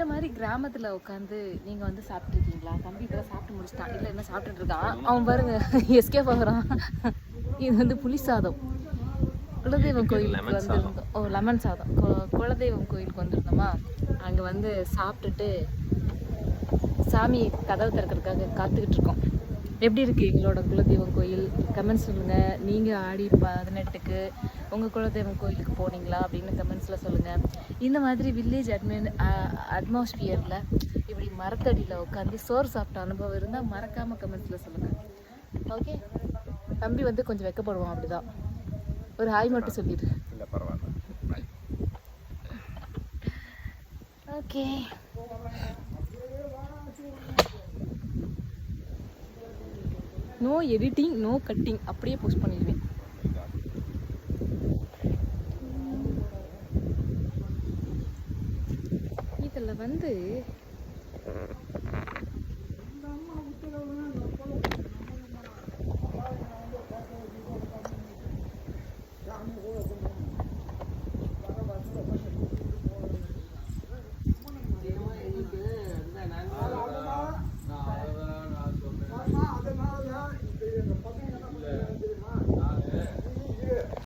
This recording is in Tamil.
இந்த மாதிரி கிராமத்துல உட்காந்து நீங்க வந்து சாப்பிட்டுருக்கீங்களா? தம்பி இப்ப சாப்பிட்டு முடிச்சிட்டான். இல்ல என்ன சாப்பிட்டுட்டு இருக்கான் அவன் பாருங்க எஸ்கேப் ஆகுறான் இது வந்து புளி சாதம். குலதெய்வம் கோயிலுக்கு வந்திருந்தோம். ஓ லெமன் சாதம். குலதெய்வம் கோயிலுக்கு வந்திருந்தோமா? அங்க வந்து சாப்பிட்டுட்டு சாமி கதவு திறக்கிறதுக்காக காத்துக்கிட்டு இருக்கோம். எப்படி இருக்கு எங்களோட குலதெய்வம் கோயில்? கமெண்ட்ஸ் சொல்லுங்க. நீங்க ஆடி பதினெட்டுக்கு உங்க குலதெய்வம் கோயிலுக்கு போனீங்களா? அப்படின்னு கமெண்ட்ஸ்ல சொல்லுங்க. இந்த மாதிரி வில்லேஜ் அட்மின் அட்மாஸ்பியர்ல இப்படி மரத்தடியில உட்காந்து சோறு சாப்பிட்ட அனுபவம் இருந்தா மறக்காம கமெண்ட்ஸ்ல சொல்லுங்க. ஓகே தம்பி வந்து கொஞ்சம் வெக்கப்படுவான் அப்படிதான். ஒரு ஹாய் மட்டும் சொல்லிடு. இல்லை பரவாயில்ல. Okay no editing no cutting அப்படியே போஸ்ட் பண்ணிடுவேன். இதில் வந்து